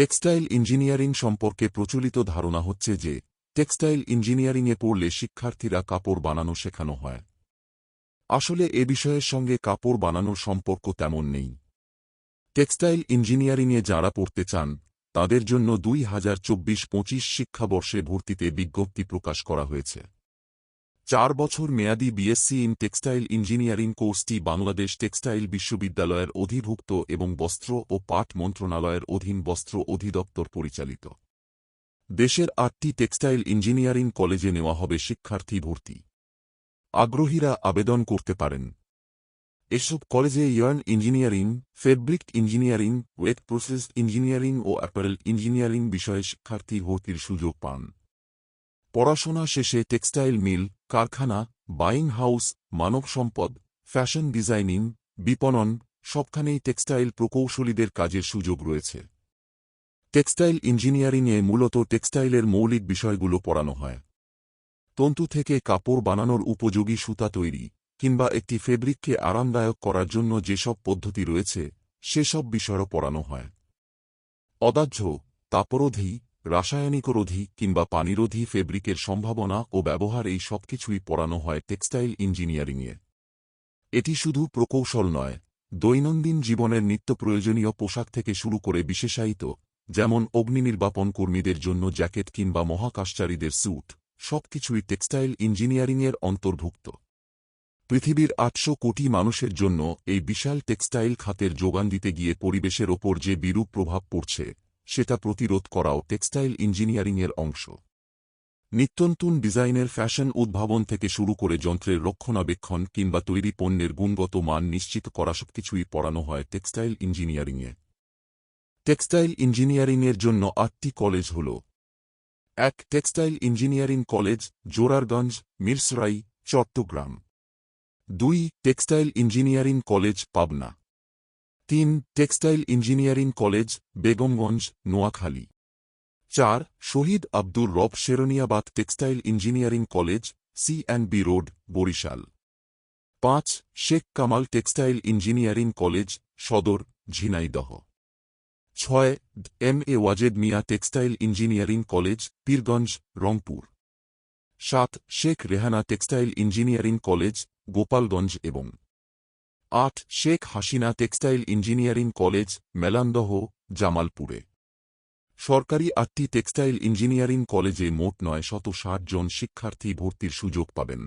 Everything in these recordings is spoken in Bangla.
টেক্সটাইল ইঞ্জিনিয়ারিং সম্পর্কে প্রচলিত ধারণা হচ্ছে যে, টেক্সটাইল ইঞ্জিনিয়ারিংয়ে পড়লে শিক্ষার্থীরা কাপড় বানানো শেখানো হয়। আসলে এ বিষয়ের সঙ্গে কাপড় বানানোর সম্পর্ক তেমন নেই। টেক্সটাইল ইঞ্জিনিয়ারিংয়ে যাঁরা পড়তে চান, তাদের জন্য দুই হাজার চব্বিশ পঁচিশ শিক্ষাবর্ষে ভর্তিতে বিজ্ঞপ্তি প্রকাশ করা হয়েছে। চার বছর মেয়াদি বিএসসি ইন টেক্সটাইল ইঞ্জিনিয়ারিং কোর্সটি বাংলাদেশ টেক্সটাইল বিশ্ববিদ্যালয়ের অধিভুক্ত এবং বস্ত্র ও পাট মন্ত্রণালয়ের অধীন বস্ত্র অধিদপ্তর পরিচালিত। দেশের আটটি টেক্সটাইল ইঞ্জিনিয়ারিং কলেজে নেওয়া হবে শিক্ষার্থী ভর্তি। আগ্রহীরা আবেদন করতে পারেন। এসব কলেজে yarn engineering, fabric engineering, wet process engineering ও অ্যাপারেল ইঞ্জিনিয়ারিং বিষয়ে শিক্ষার্থী ভর্তির সুযোগ পান। পড়াশোনা শেষে টেক্সটাইল মিল, কারখানা, বাইং হাউস, মানব সম্পদ, ফ্যাশন ডিজাইনিং, বিপণন, সবখানেই টেক্সটাইল প্রকৌশলীদের কাজের সুযোগ রয়েছে। টেক্সটাইল ইঞ্জিনিয়ারিংয়ে মূলত টেক্সটাইলের মৌলিক বিষয়গুলো পড়ানো হয়। তন্তু থেকে কাপড় বানানোর উপযোগী সুতা তৈরি, কিংবা একটি ফেব্রিককে আরামদায়ক করার জন্য যেসব পদ্ধতি রয়েছে, সেসব বিষয়ও পড়ানো হয়। অদাহ্য, তাপরোধী রাসায়নিকরোধী কিংবা পানিরোধী ফেব্রিকের সম্ভাবনা ও ব্যবহার এই সবকিছুই পড়ানো হয় টেক্সটাইল ইঞ্জিনিয়ারিংয়ে। এটি শুধু প্রকৌশল নয়, দৈনন্দিন জীবনের নিত্য প্রয়োজনীয় পোশাক থেকে শুরু করে বিশেষায়িত, যেমন অগ্নি অগ্নিনির্বাপন কর্মীদের জন্য জ্যাকেট কিংবা মহাকাশচারীদের স্যুট, সবকিছুই টেক্সটাইল ইঞ্জিনিয়ারিংয়ের অন্তর্ভুক্ত। পৃথিবীর আটশো কোটি মানুষের জন্য এই বিশাল টেক্সটাইল খাতের যোগান দিতে গিয়ে পরিবেশের ওপর যে বিরূপ প্রভাব পড়ছে সেটা প্রতিরোধ করাও টেক্সটাইল ইঞ্জিনিয়ারিংয়ের অংশ। নিত্যন্তন ডিজাইনের ফ্যাশন উদ্ভাবন থেকে শুরু করে যন্ত্রের রক্ষণাবেক্ষণ কিংবা তৈরি পণ্যের গুণগত মান নিশ্চিত করা সবকিছুই পড়ানো হয় টেক্সটাইল ইঞ্জিনিয়ারিংয়ে। টেক্সটাইল ইঞ্জিনিয়ারিংয়ের জন্য আটটি কলেজ হল। এক, textile engineering college, Zorarganj, Mirsarai, Chittagong. দুই, টেক্সটাইল ইঞ্জিনিয়ারিং কলেজ, পাবনা। তিন, textile engineering college, Begumganj, Noakhali. চার, Shahid Abdur Rab Serniabat textile engineering college, C and B road, Barisal. পাঁচ, Sheikh Kamal textile engineering college, সদর, ঝিনাইদহ। ছয়, M A Wazed Miah textile engineering college, Pirganj, Rangpur. সাত, Sheikh Rehana textile engineering college, Gopalganj এবং আট Sheikh Hasina textile engineering college, Melandaha, জামালপুরে। সরকারি আটটি টেক্সটাইল ইঞ্জিনিয়ারিং কলেজে মোট নয় শত ষাট জন শিক্ষার্থী ভর্তির সুযোগ পাবেন।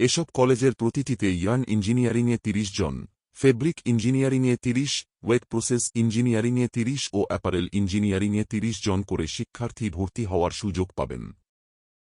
এসব কলেজের প্রতিটিতে ইয়ার্ন ইঞ্জিনিয়ারিংয়ে তিরিশ জন, ফেব্রিক ইঞ্জিনিয়ারিংয়ে তিরিশ, ওয়েট প্রসেস ইঞ্জিনিয়ারিংয়ে তিরিশ ও অ্যাপারেল ইঞ্জিনিয়ারিংয়ে তিরিশ জন করে শিক্ষার্থী ভর্তি হওয়ার সুযোগ পাবেন।